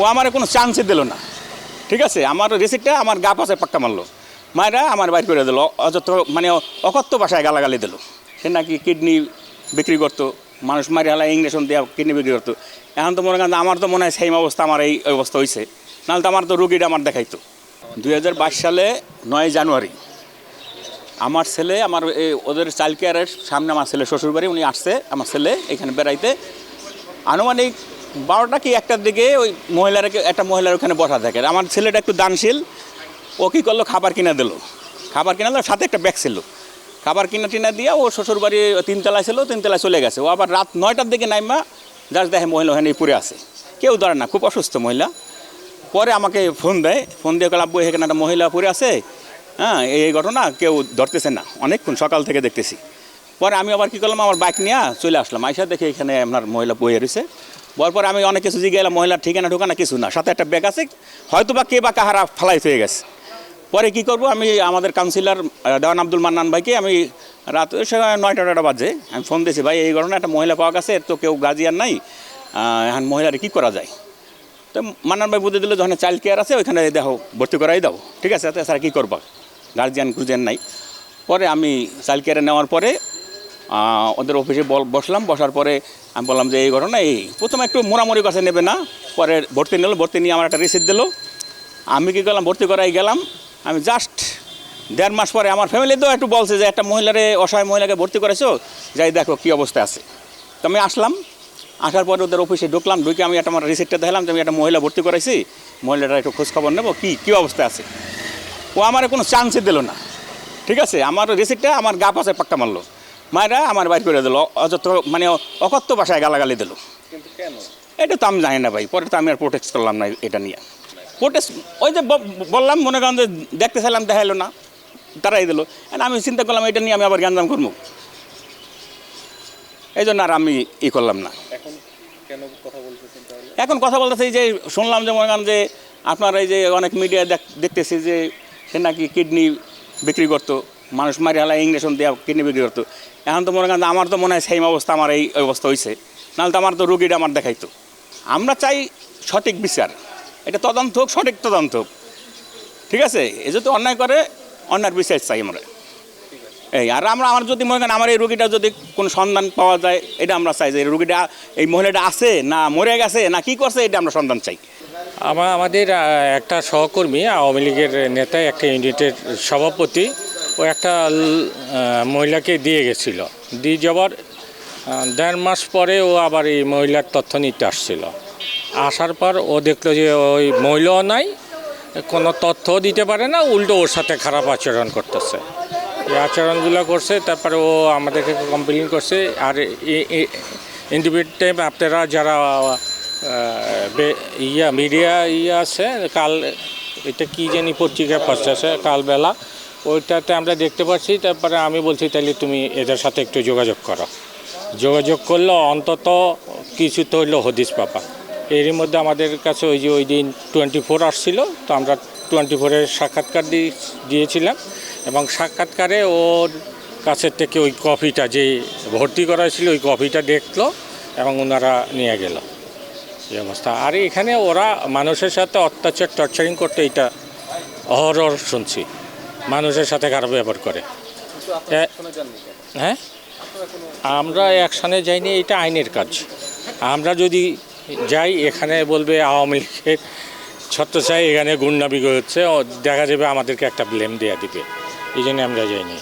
ও আমার কোনো চান্সই দিল না। ঠিক আছে? আমার রিসিপ্টটা আমার গা পাশে পাক্কা মারলো। মায়েরা আমার বাইর করে দিল। অযথ মানে অকথ্য ভাষায় গালাগালি দিল। সে নাকি কিডনি বিক্রি করতো। মানুষ মারি হালা ইংরেশন দিয়ে কিডনি বিক্রি করতো। এখন তো মনে করেন আমার তো মনে হয় সেম অবস্থা, আমার এই অবস্থা হয়েছে নাহলে তো আমার তো রুগীটা আমার দেখাইতো। দুই হাজার বাইশ সালে নয় জানুয়ারি, আমার ছেলে, আমার ওদের চাইল্ড কেয়ারের সামনে আমার ছেলে শ্বশুরবাড়ি, উনি আসছে, আমার ছেলে এখানে বেড়াইতে। আনুমানিক বারোটা কি একটার দিকে ওই মহিলার একটা মহিলার ওখানে বসা থাকে। আমার ছেলেটা একটু দানশীল, ও কী করল? খাবার কিনে দিল। খাবার কিনে দিল, সাথে একটা ব্যাগ ছিল। খাবার কিনে টিনা দিয়ে ও শ্বশুরবাড়ি তিনতলায় ছিল, তিনতলায় চলে গেছে। ও আবার রাত নয়টার দিকে নাইমা যার দেখে মহিলা ওখানে পড়ে আছে। কেউ ধরে না, খুব অসুস্থ মহিলা। পরে আমাকে ফোন দেয়। ফোন দিয়ে গেল আব্বু, এখানে একটা মহিলা পড়ে আছে। হ্যাঁ এই ঘটনা কেউ ধরতেছে না। অনেকক্ষণ সকাল থেকে দেখতেছি। পরে আমি আবার কী করলাম, আমার বাইক নিয়ে চলে আসলাম। আইসা দেখে এখানে আপনার মহিলা বয়ে রয়েছে। বর পরে আমি অনেক কিছু জিজ্ঞাসা মহিলার ঠিকানা ঠোকানা কিছু না। সাথে একটা ব্যাগ আছে, হয়তো বা কে বা কাহারা ফালাই হয়ে গেছে। পরে কি করব, আমি আমাদের কাউন্সিলর দেওয়ান আব্দুল মান্নান ভাইকে আমি রাত নয়টা নয়টা বাজে, আমি ফোন দিয়েছি, ভাই, এই ঘটনা একটা মহিলা পাওয়া গেছে, তো কেউ গার্জিয়ান নাই এখন মহিলারে কী করা যায়? তো মান্নান ভাই বুঝে দিল যখন চাইল্ড কেয়ার আছে, ওইখানে দেখো, ভর্তি করাই দাও। ঠিক আছে তাছাড়া কী করবা? গার্জিয়ান গুর্জিয়ান নাই। পরে আমি চাইল্ড কেয়ারে নেওয়ার পরে ওদের অফিসে বসলাম, বসার পরে আমি বললাম যে, এই ঘটনা এই, প্রথমে একটু মোড়ামুড়ি কাছে নেবে না পরে ভর্তি নিল, ভর্তি নিয়ে আমার একটা রিসিপ্ট দিলো। আমি কী করলাম ভর্তি করাই গেলাম, আমি জাস্ট দেড় মাস পরে আমার ফ্যামিলিতেও একটু বলছে যে, একটা মহিলারে, অসহায় মহিলাকে ভর্তি করেছ, যাই দেখো কী অবস্থা আছে। তো আমি আসলাম, আসার পরে ওদের অফিসে ঢুকলাম, ঢুকে আমি একটা আমার রিসিপ্টটা দেখলাম যে, আমি একটা মহিলা ভর্তি করাইছি মহিলাটা একটু খোঁজখবর নেব, কী কী অবস্থা আছে? ও আমার কোনো চান্সই দিল না। ঠিক আছে, আমার রিসিপ্টটা আমার গা পাশে পাক্কা মারলো। মায়েরা আমার বাইর করে দিল অযথ মানে অকথ্য ভাষায় গালাগালি দিল। এটা তো আমি জানি না ভাই পরে তো আমি আর প্রোটেক্ট করলাম না এটা নিয়ে। প্রোটেস্ট ওই যে বললাম মনে করেন যে দেখতে চাইলাম দেখাইলো না তারাই দিল। আমি চিন্তা করলাম এটা নিয়ে আমি আবার গ্যাঞ্জাম করব। এই জন্য আর আমি ই করলাম না। এখন কথা বলতেছে এই যে শুনলাম যে মনে করেন যে আপনার এই যে অনেক মিডিয়া দেখতেছি যে সে নাকি কিডনি বিক্রি করতো। মানুষ মারি হালা ইংরেশন দিয়ে কিডনি বিক্রি করতো। এখন তো মনে করেন আমার তো মনে হয় সেম অবস্থা, আমার এই অবস্থা হয়েছে নাহলে তো আমার তো রুগীটা আমার দেখাইতো। আমরা চাই সঠিক বিচার। এটা তদন্ত হোক, সঠিক তদন্ত হোক। ঠিক আছে? এ যদি অন্যায় করে, অন্যায়ের বিচার চাই আমরা। এই, আর আমরা, আমার যদি মনে করেন আমার এই রুগীটা যদি কোনো সন্ধান পাওয়া যায়, এটা আমরা চাই যে রুগীটা, এই মহিলাটা আছে না মরে গেছে, না কি করছে, এটা আমরা সন্ধান চাই। আমার আমাদের একটা সহকর্মী, আওয়ামী লীগের নেতা একটা ইউনিটের সভাপতি একটা মহিলাকে দিয়ে গেছিল। দিয়ে আহ, দেড় মাস পরে ও আবার এই মহিলার তথ্য নিতে আসছিল। আসার পর ও দেখল যে ওই মহিলাও নাই কোনো তথ্য দিতে পারে না উল্টো ওর সাথে খারাপ আচরণ করতেছে। এই আচরণগুলো করছে তারপরে ও আমাদেরকে কমপ্লেন করছে আর ইন্ডিভিড টাইম আপনারা যারা ইয়া মিডিয়া ইয়ে আছে কাল এটা কি জানি পত্রিকা পাচ্ছে কালবেলা ওইটাতে আমরা দেখতে পাচ্ছি, তারপরে আমি বলছি, তাহলে তুমি এদের সাথে একটু যোগাযোগ করো। যোগাযোগ করলে, অন্তত কিছু তো হইল হদিস পাপা। এরই মধ্যে আমাদের কাছে ওই যে ওই দিন টোয়েন্টি ফোর আসছিল, তো আমরা টোয়েন্টি ফোরের সাক্ষাৎকার দিয়ে দিয়েছিলাম এবং সাক্ষাৎকারে ওর কাছের থেকে ওই কফিটা যে ভর্তি করা ছিল ওই কফিটা দেখল এবং ওনারা নিয়ে গেল। এই অবস্থা। আর এখানে ওরা মানুষের সাথে অত্যাচার টর্চারিং করতে এটা অহরহ শুনছি। মানুষের সাথে খারাপ ব্যবহার করে। হ্যাঁ? আমরা একসানে যাইনি, এটা আইনের কাজ। আমরা যদি যাই, এখানে বলবে আওয়ামী লীগের ছত্রছায় এখানে গুন্ডাবিগ হচ্ছে দেখা যাবে আমাদেরকে একটা ব্লেম দেওয়া দিবে। এই জন্য আমরা যাইনি।